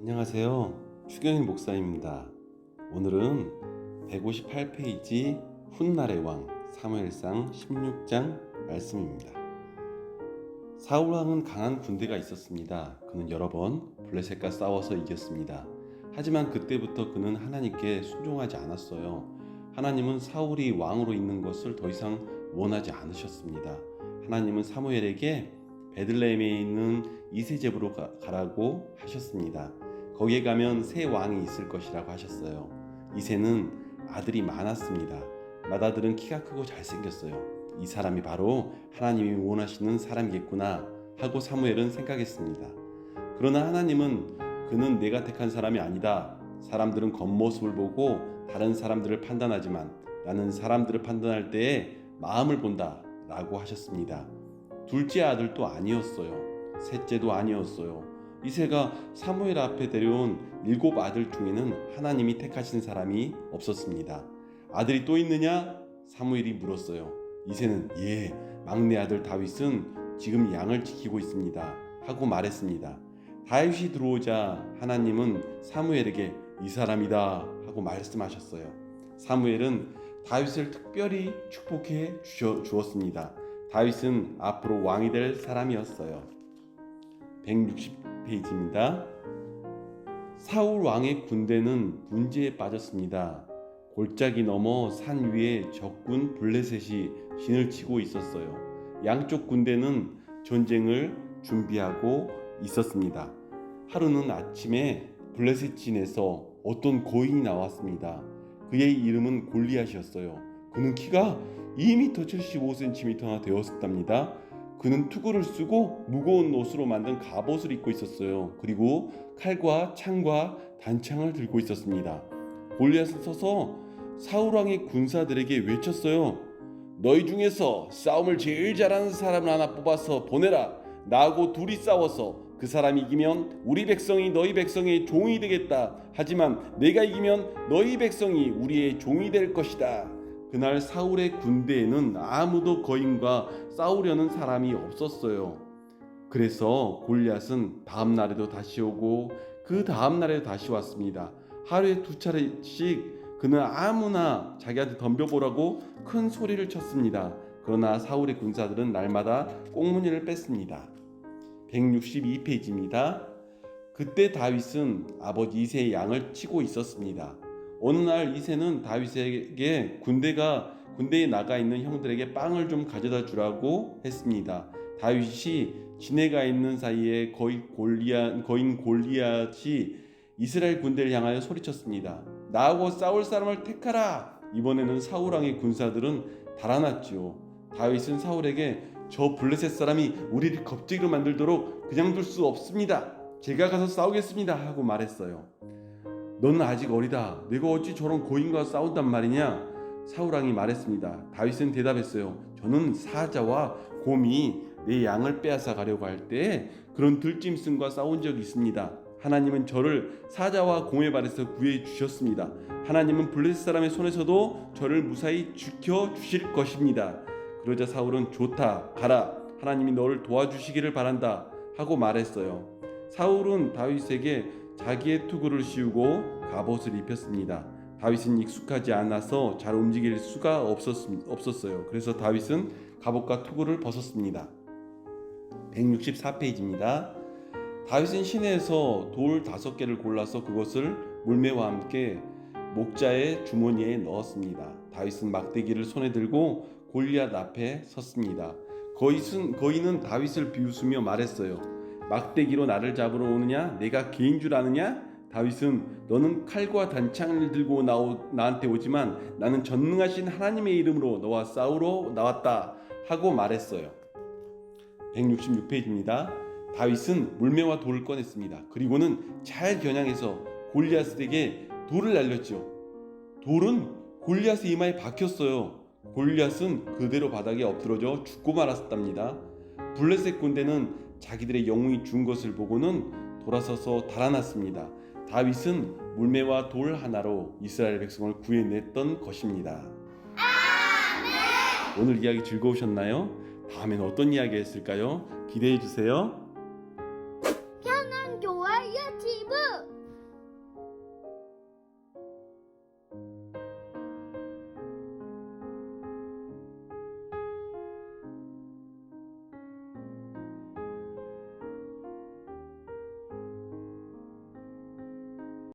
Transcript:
안녕하세요. 추경일 목사입니다. 오늘은 158페이지 훗날의 왕 사무엘상 16장 말씀입니다. 사울 왕은 강한 군대가 있었습니다. 그는 여러 번 블레셋과 싸워서 이겼습니다. 하지만 그때부터 그는 하나님께 순종하지 않았어요. 하나님은 사울이 왕으로 있는 것을 더 이상 원하지 않으셨습니다. 하나님은 사무엘에게 베들레헴에 있는 이세제부로 가- 가라고 하셨습니다. 거기에 가면 새 왕이 있을 것이라고 하셨어요. 이세는 아들이 많았습니다. 맏아들은 키가 크고 잘생겼어요. 이 사람이 바로 하나님이 원하시는 사람이겠구나 하고 사무엘은 생각했습니다. 그러나 하나님은 그는 내가 택한 사람이 아니다. 사람들은 겉모습을 보고 다른 사람들을 판단하지만 나는 사람들을 판단할 때에 마음을 본다 라고 하셨습니다. 둘째 아들도 아니었어요. 셋째도 아니었어요. 이세가 사무엘 앞에 데려온 일곱 아들 중에는 하나님이 택하신 사람이 없었습니다. 아들이 또 있느냐? 사무엘이 물었어요. 이세는 예, 막내 아들 다윗은 지금 양을 지키고 있습니다. 하고 말했습니다. 다윗이 들어오자 하나님은 사무엘에게 이 사람이다 하고 말씀하셨어요. 사무엘은 다윗을 특별히 축복해 주셔, 주었습니다. 다윗은 앞으로 왕이 될 사람이었어요. 160페이지입니다. 사울 왕의 군대는 문제에 빠졌습니다. 골짜기 넘어 산 위에 적군 블레셋이 진을 치고 있었어요. 양쪽 군대는 전쟁을 준비하고 있었습니다. 하루는 아침에 블레셋 진에서 어떤 고인이 나왔습니다. 그의 이름은 골리앗이었어요. 그는 키가 2m 75cm나 되었답니다. 그는 투구를 쓰고 무거운 옷으로 만든 갑옷을 입고 있었어요. 그리고 칼과 창과 단창을 들고 있었습니다. 골리앗은 서서 사울 왕의 군사들에게 외쳤어요. 너희 중에서 싸움을 제일 잘하는 사람을 하나 뽑아서 보내라. 나하고 둘이 싸워서 그 사람이 이기면 우리 백성이 너희 백성의 종이 되겠다. 하지만 내가 이기면 너희 백성이 우리의 종이 될 것이다. 그날 사울의 군대에는 아무도 거인과 싸우려는 사람이 없었어요. 그래서 골리앗은 다음 날에도 다시 오고 그 다음 날에도 다시 왔습니다. 하루에 두 차례씩 그는 아무나 자기한테 덤벼보라고 큰 소리를 쳤습니다. 그러나 사울의 군사들은 날마다 꽁무니를 뺐습니다. 162페이지입니다. 그때 다윗은 아버지 이세의 양을 치고 있었습니다. 어느 날 이세는 다윗에게 군대가 군대에 나가 있는 형들에게 빵을 좀 가져다 주라고 했습니다. 다윗이 진해가 있는 사이에 거의 골리앗 거인 골리앗이 이스라엘 군대를 향하여 소리쳤습니다. 나하고 싸울 사람을 택하라. 이번에는 사울 왕의 군사들은 달아났지요. 다윗은 사울에게 저 블레셋 사람이 우리를 겁쟁이로 만들도록 그냥 둘 수 없습니다. 제가 가서 싸우겠습니다 하고 말했어요. 너는 아직 어리다. 내가 어찌 저런 고인과 싸운단 말이냐? 사울왕이 말했습니다. 다윗은 대답했어요. 저는 사자와 곰이 내 양을 빼앗아 가려고 할 때 그런 들짐승과 싸운 적이 있습니다. 하나님은 저를 사자와 곰의 발에서 구해 주셨습니다. 하나님은 블레셋 사람의 손에서도 저를 무사히 지켜 주실 것입니다. 그러자 사울은 좋다. 가라. 하나님이 너를 도와주시기를 바란다. 하고 말했어요. 사울은 다윗에게 자기의 투구를 씌우고 갑옷을 입혔습니다. 다윗은 익숙하지 않아서 잘 움직일 수가 없었, 어요 그래서 다윗은 갑옷과 투구를 벗었습니다. 164페이지입니다. 다윗은 시내에서 돌 다섯 개를 골라서 그것을 물매와 함께 목자의 주머니에 넣었습니다. 다윗은 막대기를 손에 들고 골리앗 앞에 섰습니다. 거인은, 거인은 다윗을 비웃으며 말했어요. 막대기로 나를 잡으러 오느냐? 내가 개인 줄 아느냐? 다윗은 너는 칼과 단창을 들고 나오, 나한테 오지만 나는 전능하신 하나님의 이름으로 너와 싸우러 나왔다 하고 말했어요. 166페이지입니다. 다윗은 물매와 돌을 꺼냈습니다. 그리고는 잘 겨냥해서 골리앗에게 돌을 날렸죠. 돌은 골리앗의 이마에 박혔어요. 골리앗은 그대로 바닥에 엎드러져 죽고 말았답니다. 블레셋 군대는 자기들의 영웅이 죽은 것을 보고는 돌아서서 달아났습니다. 다윗은 물매와 돌 하나로 이스라엘 백성을 구해냈던 것입니다. 오늘 이야기 즐거우셨나요? 다음엔 어떤 이야기 했을까요? 기대해 주세요.